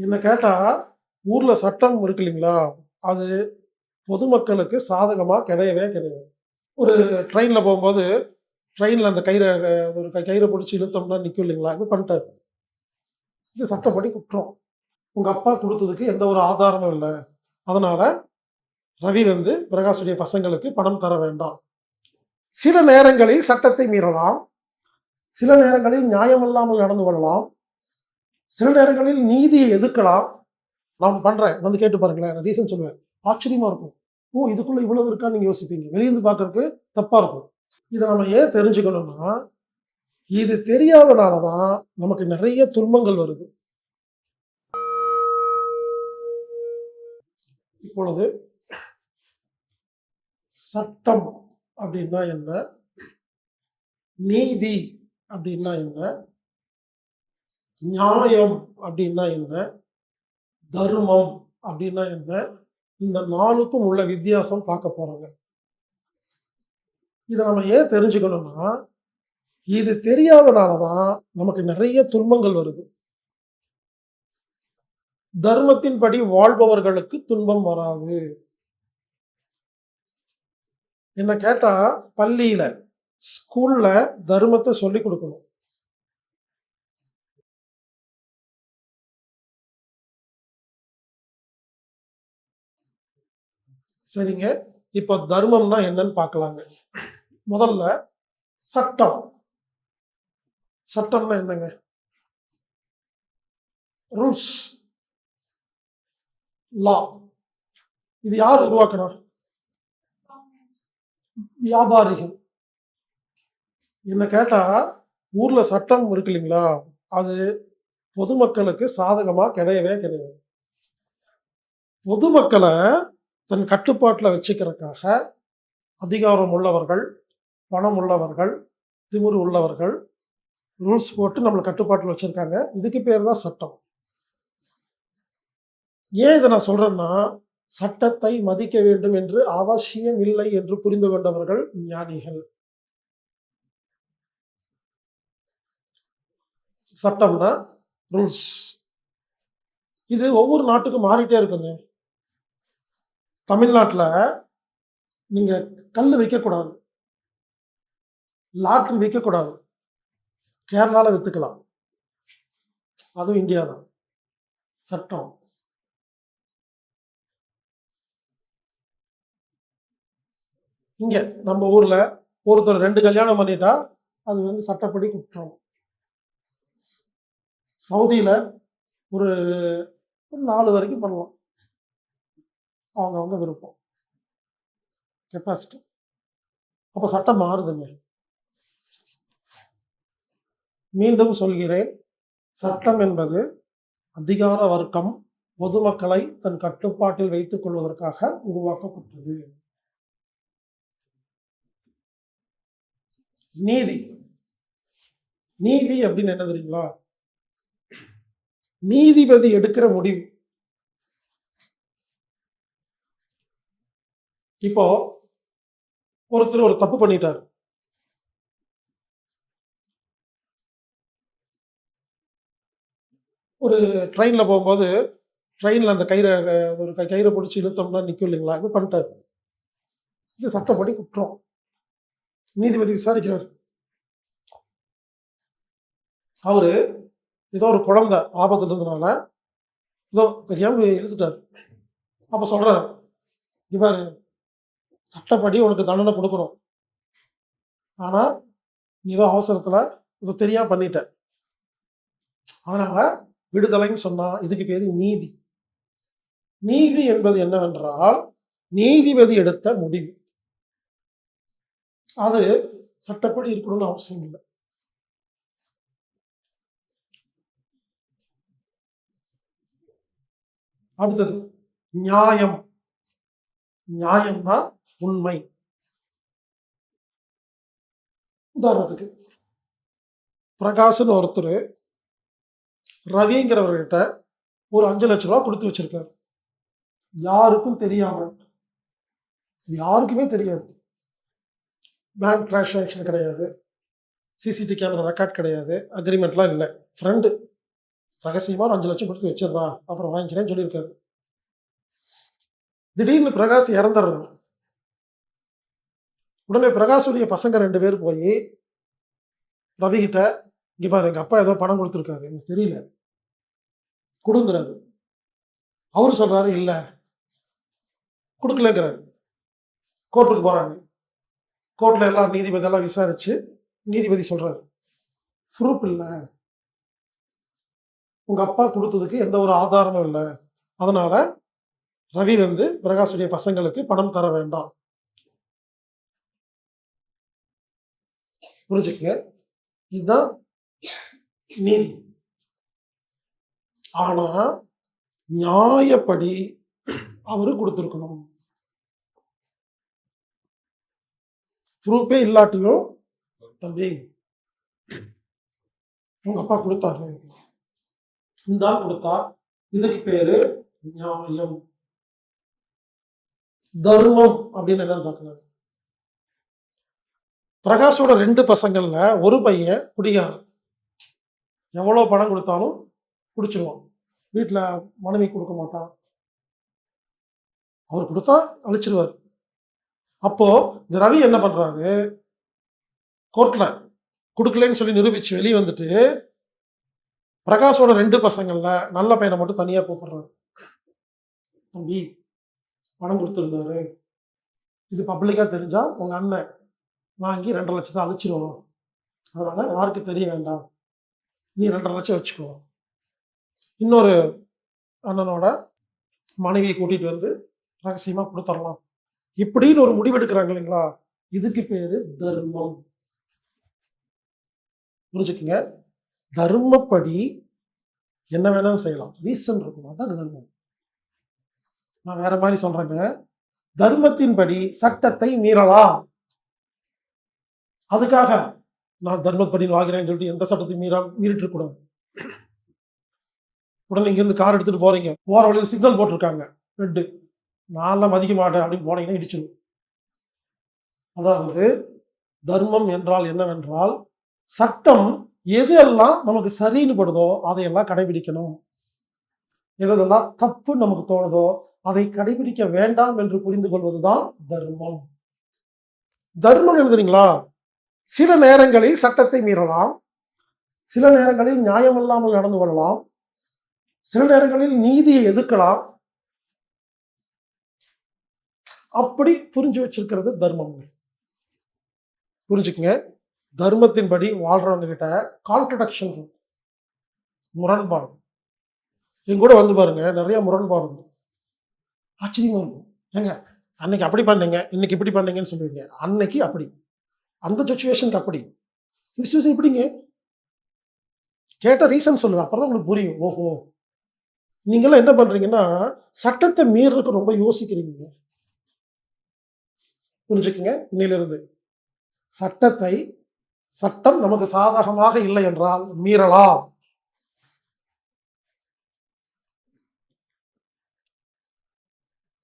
என்னை கேட்டால் ஊரில் சட்டம் இருக்கு இல்லைங்களா? அது பொதுமக்களுக்கு சாதகமாக கிடையவே கிடையாது. ஒரு ட்ரெயினில் போகும்போது ட்ரெயினில் அந்த கயிறை ஒரு க- கயிறை பிடிச்சி இழுத்தோம்னா நிற்கும் இல்லைங்களா? இது பண்ணிட்டாரு. இது சட்டப்படி குற்றம். உங்கள் அப்பா கொடுத்ததுக்கு எந்த ஒரு ஆதாரமும் இல்லை. அதனால் ரவி வந்து பிரகாஷுடைய பசங்களுக்கு பணம் தர வேண்டாம். சில நேரங்களில் சட்டத்தை மீறலாம். சில நேரங்களில் நியாயமில்லாமல் நடந்து கொள்ளலாம். சில நேரங்களில் நீதியை எதிர்க்கலாம். நான் பண்ணுறேன் வந்து கேட்டு பாருங்களேன். நான் ரீசன் சொல்லுவேன். ஆச்சரியமாக இருக்கும். ஓ இதுக்குள்ளே இவ்வளவு இருக்கான்னு நீங்கள் யோசிப்பீங்க. வெளியிருந்து பார்க்கறதுக்கு தப்பாக இருக்கும். இதை நம்ம ஏன் தெரிஞ்சுக்கணும்னா இது தெரியாதனால தான் நமக்கு நிறைய துன்பங்கள் வருது. இப்பொழுது சட்டம் அப்படின்னா என்ன? நீதி அப்படின்னா என்ன? நியாயம் அப்படின்னா என்ன? தர்மம் அப்படின்னா என்ன? இந்த நாளுக்கும் உள்ள வித்தியாசம் பார்க்க போறாங்க. இதை நம்ம ஏன் தெரிஞ்சுக்கணும்னா இது தெரியாதனால தான் நமக்கு நிறைய துன்பங்கள் வருது. தர்மத்தின்படி வாழ்பவர்களுக்கு துன்பம் வராது. என்ன கேட்டா பள்ளியில ஸ்கூல்ல தர்மத்தை சொல்லி கொடுக்கணும். சரிங்க. இப்போ தர்மம்னா என்னன்னு பார்க்கலாங்க முதல்ல சட்டம். சட்டம்னா என்னங்க? ரூல்ஸ் லா இது யார் உருவாக்கணும் வியாபாரிகள். என்ன கேட்டா ஊர்ல சட்டம் இருக்கு இல்லைங்களா? அது பொதுமக்களுக்கு சாதகமா கிடையவே கிடையாது. பொதுமக்களை தன் கட்டுப்பாட்டில் வச்சுக்கிறதுக்காக அதிகாரம் உள்ளவர்கள் பணம் உள்ளவர்கள் திமுறு உள்ளவர்கள் ரூல்ஸ் போட்டு நம்மளை கட்டுப்பாட்டில் வச்சுருக்காங்க. இதுக்கு பேர் தான் சட்டம். ஏன் இதை நான் சொல்கிறேன்னா சட்டத்தை மதிக்க வேண்டும் என்று அவசியம் இல்லை என்று புரிந்து கொண்டவர்கள் ஞானிகள். சட்டம்னா ரூல்ஸ். இது ஒவ்வொரு நாட்டுக்கும் மாறிட்டே இருக்குங்க. தமிழ்நாட்டில் நீங்கள் கல் வைக்கக்கூடாது லாட்ரி வைக்கக்கூடாது கேரளாவில் விற்றுக்கலாம் அதுவும் இந்தியா தான். சட்டம். இங்கே நம்ம ஊரில் ஒருத்தர் ரெண்டு கல்யாணம் பண்ணிட்டா அது வந்து சட்டப்படி குற்றம். சவுதியில் ஒரு நாலு வரைக்கும் பண்ணலாம். அவங்கவுங்க விருப்பம். கெப்பாசிட்டி அப்போ சட்டம் மாறுதுங்க. மீண்டும் சொல்கிறேன். சட்டம் என்பது அதிகார வர்க்கம் பொதுமக்களை தன் கட்டுப்பாட்டில் வைத்துக் கொள்வதற்காக உருவாக்கப்பட்டது. நீதி. நீதி அப்படின்னு என்ன தெரியுங்களா? நீதிபதி எடுக்கிற முடிவு. இப்போ ஒருத்தர் ஒரு தப்பு பண்ணிட்டாரு. ஒரு ட்ரெயின்ல போகும்போது ட்ரெயின்ல அந்த கயிறை ஒரு க- கயிறை பிடிச்சி இழுத்தோம்னா நிற்கும் இல்லைங்களா? இது பண்ணிட்டாரு. இது சட்டப்படி குற்றம். நீதிபதி விசாரிக்கிறார். அவரு ஏதோ ஒரு குழந்தை ஆபத்துல இருந்தனால ஏதோ தெரியாம இழுத்துட்டார். அப்ப சொல்றாரு இவர் சட்டப்படி உனக்கு தண்டனை கொடுக்கணும். ஆனால் ஏதோ அவசரத்தில் இதை தெரியாம பண்ணிட்ட. ஆனால் விடுதலைன்னு சொன்னால் இதுக்கு பேர் நீதி. நீதி என்பது என்னவென்றால் நீதிபதி எடுத்த முடிவு. அது சட்டப்படி இருக்கணும்னு அவசியம் இல்லை. அடுத்தது நியாயம். நியாயம்னா உண்மை. உதாரணத்துக்கு பிரகாஷ்னு ஒருத்தர் ரவிங்கிறவர்கிட்ட ஒரு அஞ்சு லட்ச ரூபா கொடுத்து வச்சிருக்காரு. யாருக்கும் தெரியாம. யாருக்குமே தெரியாது. பேங்க் டிரான்சாக்ஷன் கிடையாது. சிசிடி கேமரா ரெக்கார்ட் கிடையாது. அக்ரிமெண்ட்லாம் இல்லை. ஃப்ரெண்டு ரகசியமாக ஒரு அஞ்சு லட்சம் கொடுத்து வச்சிடுறா. அப்புறம் வாங்கிக்கிறேன்னு சொல்லியிருக்காரு. திடீர்னு பிரகாஷ் இறந்துடுறாரு உடனே பிரகாஷுடைய பசங்க ரெண்டு பேர் போய் ரவி இங்கே பாரு எங்கள் அப்பா ஏதோ பணம் கொடுத்துருக்காரு எனக்கு தெரியல. கொடுங்கிறாரு. அவரு சொல்கிறாரு இல்லை கொடுக்கலங்கிறாரு. கோர்ட்டுக்கு போகிறாங்க கோர்ட்டில் எல்லாம் நீதிபதி எல்லாம் நீதிபதி சொல்கிறாரு ப்ரூஃப் இல்லை. உங்கள் அப்பா கொடுத்ததுக்கு எந்த ஒரு ஆதாரமும் இல்லை. அதனால் ரவி வந்து பிரகாஷுடைய பசங்களுக்கு பணம் தர வேண்டாம். புரிஞ்சுக்கங்க. இதுதான் நீதி ஆனா நியாயப்படி அவரு கொடுத்துருக்கணும். ப்ரூஃபே இல்லாட்டியும் தம்பி உங்க அப்பா கொடுத்தாரு. இந்த ஆள் கொடுத்தா இதுக்கு பேரு நியாயம். தர்மம் அப்படின்னு என்னன்னு பார்க்கணும் பிரகாஷோட ரெண்டு பசங்கள்ல ஒரு பையன் குடிகாரன். எவ்வளோ பணம் கொடுத்தாலும் குடிச்சிருவான். வீட்டில் மனைவி கொடுக்க மாட்டான் அவர் கொடுத்தா அழிச்சிருவார். அப்போ இந்த ரவி என்ன பண்றாரு? கோர்ட்ல கொடுக்கலன்னு சொல்லி நிரூபிச்சு வெளியே வந்துட்டு பிரகாஷோட ரெண்டு பசங்கள்ல நல்ல பையனை மட்டும் தனியா கூப்பிடுறாரு. தம்பி பணம் கொடுத்துருந்தாரு. இது பப்ளிக்காக தெரிஞ்சா உங்க அண்ணன் வாங்கி ரெண்டரை லட்சத்தை அழிச்சிருவோம். அதனால் யாருக்கு தெரிய வேண்டாம். நீ ரெண்டரை லட்சம் வச்சுக்கோ. இன்னொரு அண்ணனோட மனைவியை கூட்டிகிட்டு வந்து ரகசியமாக கொடுத்துடலாம் இப்படின்னு ஒரு முடிவெடுக்கிறாங்க இல்லைங்களா? இதுக்கு பேர் தர்மம். புரிஞ்சுக்குங்க? தர்மப்படி என்ன வேணாலும் செய்யலாம். ரீசன் இருக்கும். அதான் தர்மம். நான் வேற மாதிரி சொல்றேங்க. தர்மத்தின்படி சட்டத்தை மீறலாம். அதுக்காக நான் தர்மப்படி வாங்கிறேன்னு சொல்லிட்டு எந்த சட்டத்தையும் மீறா மீறிட்டு கூடாது உடனே இங்கிருந்து கார் எடுத்துட்டு போறீங்க. போற வழியில் சிக்னல் போட்டிருக்காங்க. ரெட்டு. நான்லாம் மதிக்க மாட்டேன் அப்படின்னு போனீங்கன்னா இடிச்சிடும் அதாவது தர்மம் என்றால் என்னவென்றால் சட்டம் எது எல்லாம் நமக்கு சரின்னு படுதோ அதையெல்லாம் கடைபிடிக்கணும். எதெல்லாம் தப்பு நமக்கு தோணுதோ அதை கடைபிடிக்க வேண்டாம் என்று புரிந்து கொள்வதுதான் தர்மம். தர்மம் எழுதுறீங்களா? சில நேரங்களில் சட்டத்தை மீறலாம் சில நேரங்களில் நியாயமில்லாமல் நடந்து கொள்ளலாம் சில நேரங்களில் நீதியை எதிர்க்கலாம். அப்படி புரிஞ்சு வச்சிருக்கிறது தர்மம். புரிஞ்சுக்குங்க? தர்மத்தின்படி வாழ்றவங்க கிட்ட கான்ட்ரடக்ஷன் முரண்பாடு. எங்க கூட வந்து பாருங்க நிறைய முரண்பாடு இருக்கும். ஆச்சரியமா இருக்கும் ஏங்க அன்னைக்கு அப்படி பண்ணீங்க இன்னைக்கு இப்படி பண்ணீங்கன்னு சொல்லுவீங்க. அன்னைக்கு அப்படி. அந்த சுச்சுவேஷனுக்கு அப்படி. இந்த சுச்சுவேஷன் இப்படிங்க கேட்ட ரீசன் சொல்லுவேன் அப்புறம் தான் உங்களுக்கு புரியும். ஓஹோ. நீங்களாம் என்ன பண்றீங்கன்னா சட்டத்தை மீறதுக்கு ரொம்ப யோசிக்கிறீங்க. புரிஞ்சுக்கங்க? இன்னையிலிருந்து. சட்டத்தை சட்டம் நமக்கு சாதகமாக இல்லை என்றால் மீறலாம்.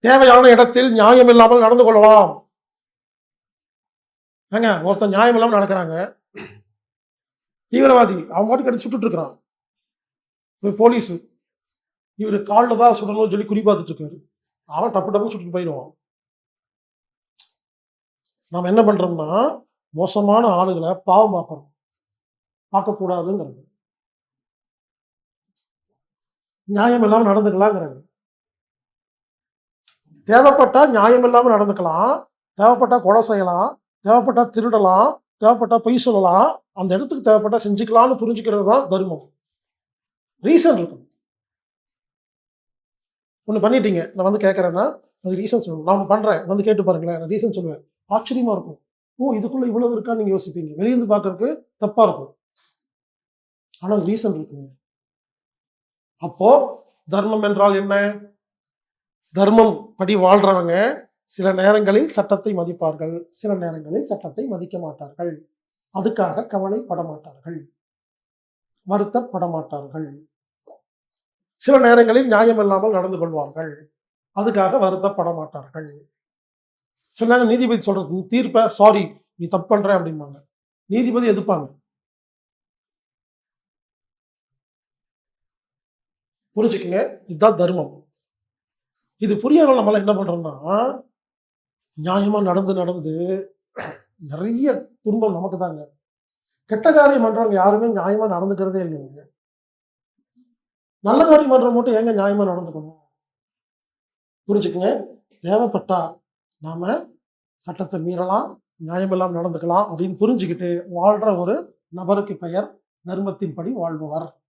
தேவையான இடத்தில் நியாயம் இல்லாமல் நடந்து கொள்ளலாம். ஏங்க ஒருத்தன் நியாயம் இல்லாமல் நடக்கிறாங்க. தீவிரவாதி அவன் பாட்டுக்கு எடுத்து சுட்டுட்டு இருக்கிறான். ஒரு போலீஸ். இவர் காலில் தான் சுடணும்னு சொல்லி குறி பார்த்துட்டு இருக்காரு. அவன் டப்பு டப்பு சுட்டு போயிடுவான். நாம் என்ன பண்றோம்னா மோசமான ஆளுகளை பாவம் பார்க்கணும் பார்க்கக்கூடாதுங்கிறது நியாயம் இல்லாமல் நடந்துக்கலாங்கிறாங்க தேவைப்பட்டா நியாயம் இல்லாமல் நடந்துக்கலாம். தேவைப்பட்டா கொலை செய்யலாம். தேவைப்பட்டா திருடலாம் தேவைப்பட்டா பொய் சொல்லலாம் அந்த இடத்துக்கு தேவைப்பட்டா செஞ்சுக்கலாம்னு புரிஞ்சுக்கிறது தான் தர்மம். ரீசன் இருக்கும். ஒன்று பண்ணிட்டீங்க நான் வந்து கேட்குறேன்னா அது ரீசன் சொல்லணும். நான் ஒன்று பண்ணுறேன் வந்து கேட்டு பாருங்களேன் நான் ரீசன் சொல்லுவேன். ஆச்சரியமாக இருக்கும். ஓ இதுக்குள்ளே இவ்வளவு இருக்கான்னு நீங்கள் யோசிப்பீங்க. வெளியிருந்து பார்க்கறதுக்கு தப்பாக இருக்கும். ஆனால் அது ரீசன் இருக்குங்க. அப்போ தர்மம் என்றால் என்ன? தர்மம் படி வாழ்றவங்க சில நேரங்களில் சட்டத்தை மதிப்பார்கள் சில நேரங்களில் சட்டத்தை மதிக்க மாட்டார்கள். அதுக்காக கவலைப்பட மாட்டார்கள் வருத்தப்பட மாட்டார்கள் சில நேரங்களில் நியாயம் இல்லாமல் நடந்து கொள்வார்கள். அதுக்காக வருத்தப்பட மாட்டார்கள் சில நேரம் நீதிபதி சொல்றது தீர்ப்ப சாரி நீ தப்பு பண்ற அப்படிம்பாங்க. நீதிபதி எதிர்ப்பாங்க. புரிஞ்சுக்கங்க? இதுதான் தர்மம். இது புரியாமல் நம்மளால என்ன பண்றோம்னா நியாயமா நடந்து நடந்து நிறைய துன்பம் நமக்கு தாங்க. கெட்ட காரியம் பண்ணுறவங்க யாருமே நியாயமா நடந்துக்கிறதே இல்லைங்க. நல்ல காரியம் பண்ணுற மட்டும் ஏங்க நியாயமா நடந்துக்கணும்? புரிஞ்சுக்கங்க? தேவைப்பட்டா நாம சட்டத்தை மீறலாம் நியாயமில்லாமல் நடந்துக்கலாம் அப்படின்னு புரிஞ்சுக்கிட்டு வாழ்ற ஒரு நபருக்கு பெயர் தர்மத்தின்படி வாழ்பவர்.